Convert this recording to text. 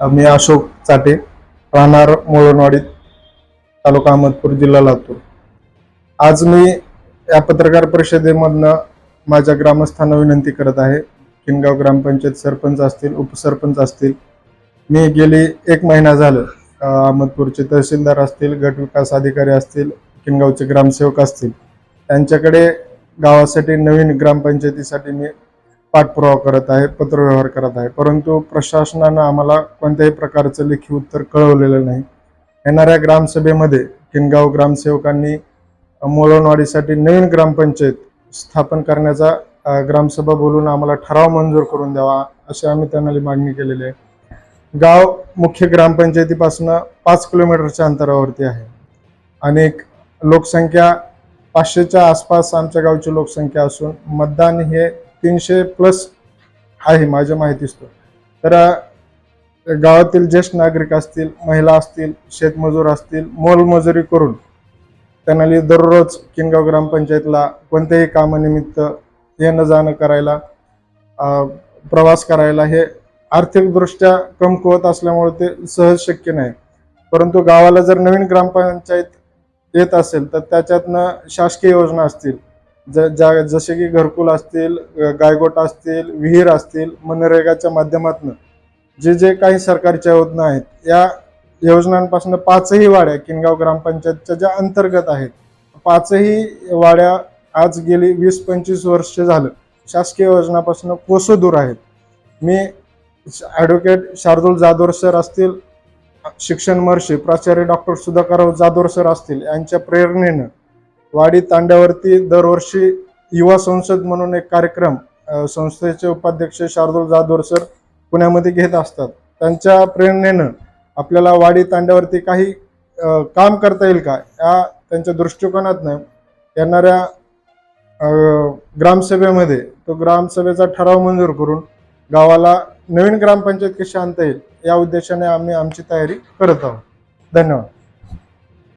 मी अशोक चाटे राहणार मोळणवाडी तालुका अहमदपूर जिल्हा लातूर. आज मी या पत्रकार परिषदेमधनं माझ्या ग्रामस्थांना विनंती करत आहे. किनगाव ग्रामपंचायत सरपंच असतील उपसरपंच असतील मी गेली एक महिना झालं अहमदपूरचे तहसीलदार असतील गटविकास अधिकारी असतील किनगावचे ग्रामसेवक असतील. त्यांच्याकडे गावासाठी नवीन ग्रामपंचायतीसाठी मी पाठपुरावा करत आहे पत्रव्यवहार करत आहे. परंतु प्रशासनानं आम्हाला कोणत्याही प्रकारचं लेखी उत्तर कळवलेलं नाही. येणाऱ्या ग्रामसभेमध्ये किनगाव ग्रामसेवकांनी मोळवणवाडीसाठी नवीन ग्रामपंचायत स्थापन करण्याचा ग्रामसभा बोलून आम्हाला ठराव मंजूर करून द्यावा अशी आम्ही त्यांना मागणी केलेली आहे. गाव मुख्य ग्रामपंचायतीपासून पाच किलोमीटरच्या अंतरावरती आहे. अनेक लोकसंख्या पाचशेच्या आसपास आमच्या गावची लोकसंख्या असून मतदान हे तीनशे प्लस आहे माझ्या माहितीस्तव तर गावातील ज्येष्ठ नागरिक असतील महिला असतील शेतमजूर असतील मोलमजुरी करून त्यांना दररोज किनगाव ग्रामपंचायतला कोणत्याही कामानिमित्त येणं जाणं करायला प्रवास करायला हे आर्थिकदृष्ट्या कमकुवत असल्यामुळे ते सहज शक्य नाही. परंतु गावाला जर नवीन ग्रामपंचायत येत असेल तर त्याच्यातनं शासकीय योजना असतील ज ज्या जसे की घरकुल असतील अ, गायगोट असतील विहीर असतील मनरेगाच्या माध्यमातून जे जे काही सरकारच्या योजना आहेत या योजनांपासून पाचही वाड्या किनगाव ग्रामपंचायतच्या ज्या अंतर्गत आहेत पाचही वाड्या आज गेली वीस पंचवीस वर्ष झालं. शासकीय योजनापासून कोसो दूर आहेत. मी ॲडव्होकेट शार्दूल जाधोर सर असतील शिक्षण महर्षी प्राचार्य डॉक्टर सुधाकरराव जाधोर सर असतील यांच्या प्रेरणेनं वाडी तांड्यावरती दरवर्षी युवा संसद म्हणून एक कार्यक्रम संस्थेचे उपाध्यक्ष शार्दूल जाधवर सर पुण्यामध्ये घेत असतात. त्यांच्या प्रेरणेनं आपल्याला वाडी तांड्यावरती काही काम करता येईल का? या त्यांच्या दृष्टिकोनातनं येणाऱ्या ग्रामसभेमध्ये तो ग्रामसभेचा ठराव मंजूर करून गावाला नवीन ग्रामपंचायत कशी आणता येईल या उद्देशाने आम्ही आमची तयारी करत आहोत. धन्यवाद.